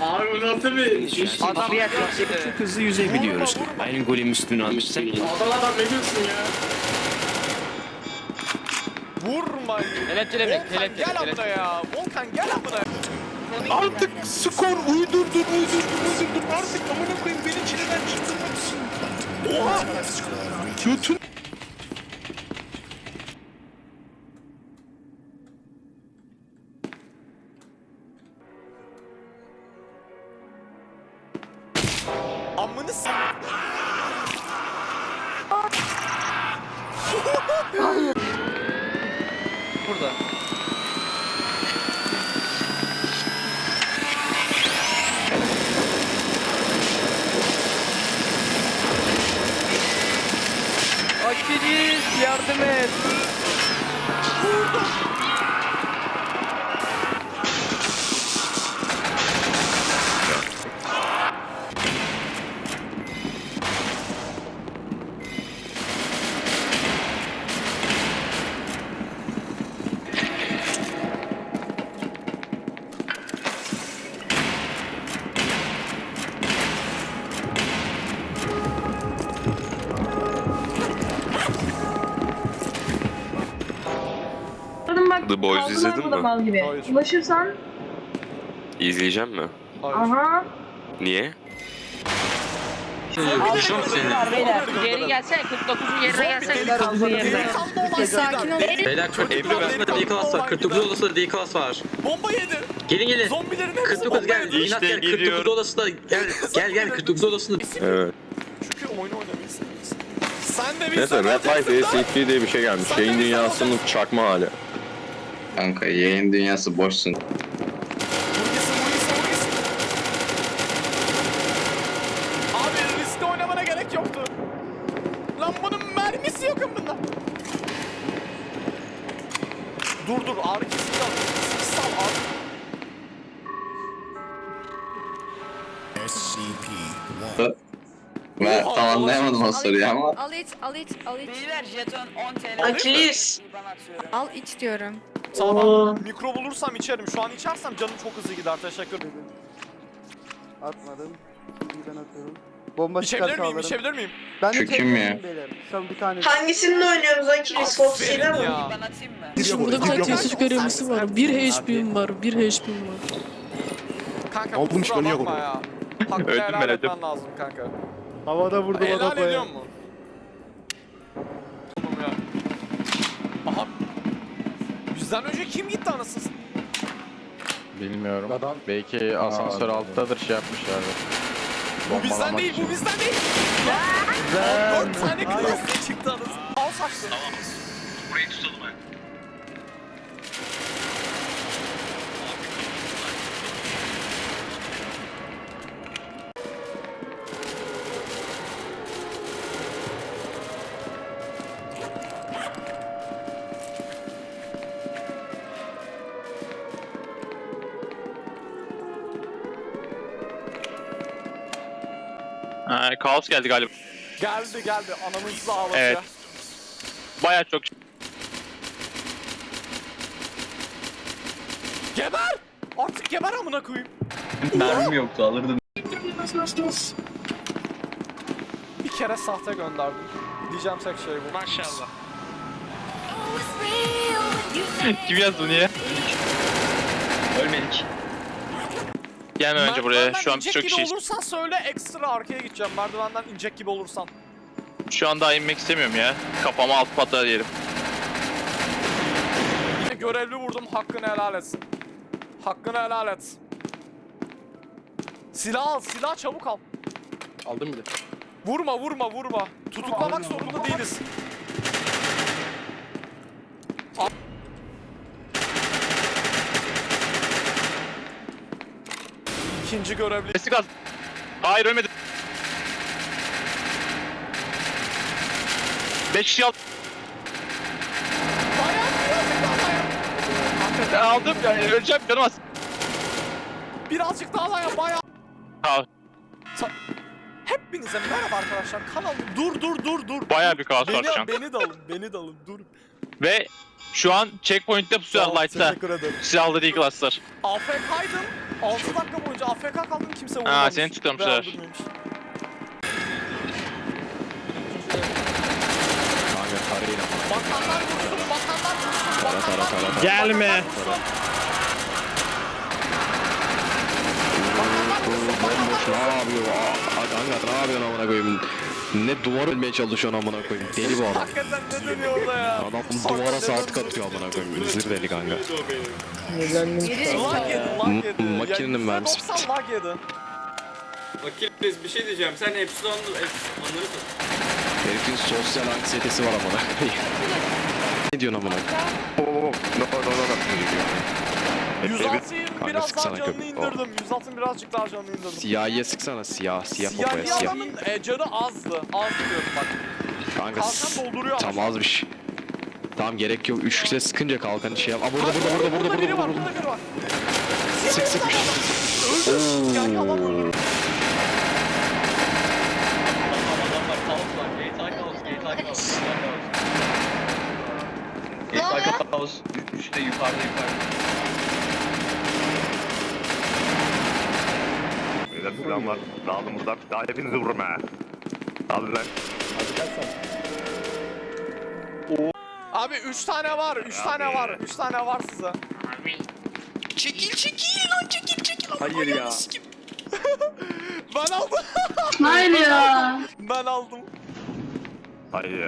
Abi bu nasıl bir iş? Adam Çok hızlı yüzebiliyoruz. Aynı golün üstünü almışsak. Adam adam ne diyorsun ya? Vurma. Bek, Volkan kelepçele, gel amına ya. Volkan gel amına. Artık skor uydurdun uydurdun uydurdun. Artık amına koyayım beni çileden çıktırmalısın. Oha! Götün Amını s***. Burada. Akiliz yardım et. The Boys kaldılar izledin mi? Mal gibi. Hayır. Ulaşırsan izleyeceğim mi? Hayır. aha. Niye? Geri gelsene 49'un yerine gelsene 49'un yerine. Sakin ol. Beyler 49 odasında D class var. 49 odasında D class var. Bomba yedi. Gelin gelin. Zombilerin hepsi 49 bomba gel. İnat gel. 49 odasında gel. Gel gel 49 odasında. Evet. Çünkü oyunu oynamayı seviyorsun. Sen de bir Neyse Red Life ACP diye bir şey gelmiş. Yayın dünyasının çakma hali. Kanka yayın dünyası boşsun. Abi riskli oynamana gerek yoktu. Lan bunun mermisi yok bunda. Dur dur ağrı kesici al. Sal ağrı. Ben Oha, tam anlayamadım o soruyu ama. Al iç, al iç, al iç. Ver jeton 10 TL. Akilis. Al iç diyorum. Tamam. Mikro bulursam içerim. Şu an içersem canım çok hızlı gider. Teşekkür ederim. Atmadım. İyi ben atıyorum. Bomba İçebilir çıkarsa miyim? alırım. İçebilir miyim? Ben de Çökeyim tek ya. yedim beyler. Son bir tane. Hangisinde oynuyoruz Akilis? Aferin mi? ya. Ben atayım mı? Şimdi burada bir tane tesis görevlisi var. 1 HP'm var. 1 HP'm var. Kanka Aldım kusura işgali yok. bakma ya. Hakkı Öldüm helal ben, etmen lazım kanka. Havada vurdum Helal adamı. ediyor mu? Oğlum ya. Aha. Bizden önce kim gitti anasını? Bilmiyorum. Belki asansör alttadır şey yapmışlardır. Bu bizden Bombalamak değil, için. bu bizden değil. Lan, Dört tane klasik çıktı anasını. Al saçlı. kaos geldi galiba. Geldi geldi, anamızı ağladı Evet. ya. Baya çok. Geber! Artık geber amına koyayım. Mermim yoktu alırdım. Bir kere sahte gönderdim. Diyeceğim tek şey bu. Maşallah. Kim yazdı bunu ya? Ölmedik. Gelme önce buraya. Merdivenden Şu an inecek çok gibi şey. olursan söyle ekstra arkaya gideceğim. Merdivenden inecek gibi olursan. Şu an daha inmek istemiyorum ya. Kafama alt patlar diyelim. Yine görevli vurdum hakkını helal etsin. Hakkını helal et. Silah al silah çabuk al. Aldım bile. Vurma vurma vurma. Tutuklamak zorunda değiliz. İkinci görevli. Sesi gaz. Hayır ölmedi. 5 kişi dayan. Aldım ya. Öleceğim canım az. Birazcık daha dayan bayağı. Ha, Hepinize merhaba arkadaşlar. Kanal dur dur dur dur. Baya bir kaos var şu an. beni de alın beni de alın dur. Ve Şu an checkpoint'te pusuyor Sağ ol, Light'ta. Teşekkür ederim. Silahlı D-Class'lar. AFK'ydım. 6 dakika boyunca AFK kaldım kimse vurmamış. seni tutuklamışlar. Ve öldürmemiş. Kanka tarayın ama. Bakanlar vursun, bakanlar vursun, bakanlar tara, vursun. Gelme. bakanlar vursun. Bomboş ne yapıyor? Kanka ne yapıyorsun amına koyayım? Ne duvar ölmeye çalışıyorsun amına koyayım? Deli bu adam. Hakikaten ne dönüyor orada ya? Adam duvara saat atıyor amına koyayım. Zır deli kanka. Lag yedi, lag yedi. M- makinenin mermisi %90 lag yedi. Akiliz bir şey diyeceğim. Sen Epsilon, Epsilon'ları Herifin sosyal anksiyetesi var amına koyayım. ne diyorsun amına koyayım? Oo, no, no, no, no. Ne diyor? 106'yı Kanka biraz daha canını köpek. indirdim. 106'ın birazcık daha canını indirdim. Siyahiye sıksana siyah siyah Siyahi popoya siyah. adamın e, canı azdı. Az diyorum bak. Kanka Kalkan dolduruyor ama. tam azmış. Tamam gerek yok. Üç kişi sıkınca kalkanı şey yap. Aa burada burada burada burada burada burada. burada biri var. Sık sık. Öldü. Siyahi adam öldürür. Adamlar kaos var. GTA kaos, GTA kaos, GTA kaos. GTA kaos. Üç- Üçte yukarıda yukarıda. Plan var. Dağıldım uzak. Daha hepinizi vururum ha. Hadi lan. Abi 3 tane var, 3 tane var, 3 tane var size. Çekil çekil lan çekil çekil. Hayır ya. Ben aldım. Hayır ya. Ben aldım. Hayır ya.